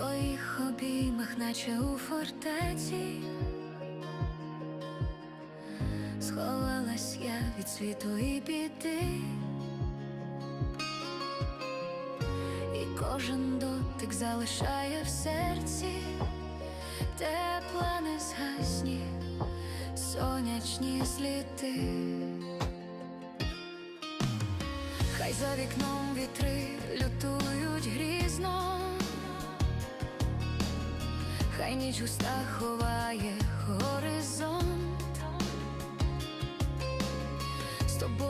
твоїх обіймах, наче у фортеці, сховалась я від світу і біди, і кожен дотик залишає в серці. Тепла незгасні сонячні сліди. Хай за вікном вітри лютують хай ніч густа ховає горизонт, з тобою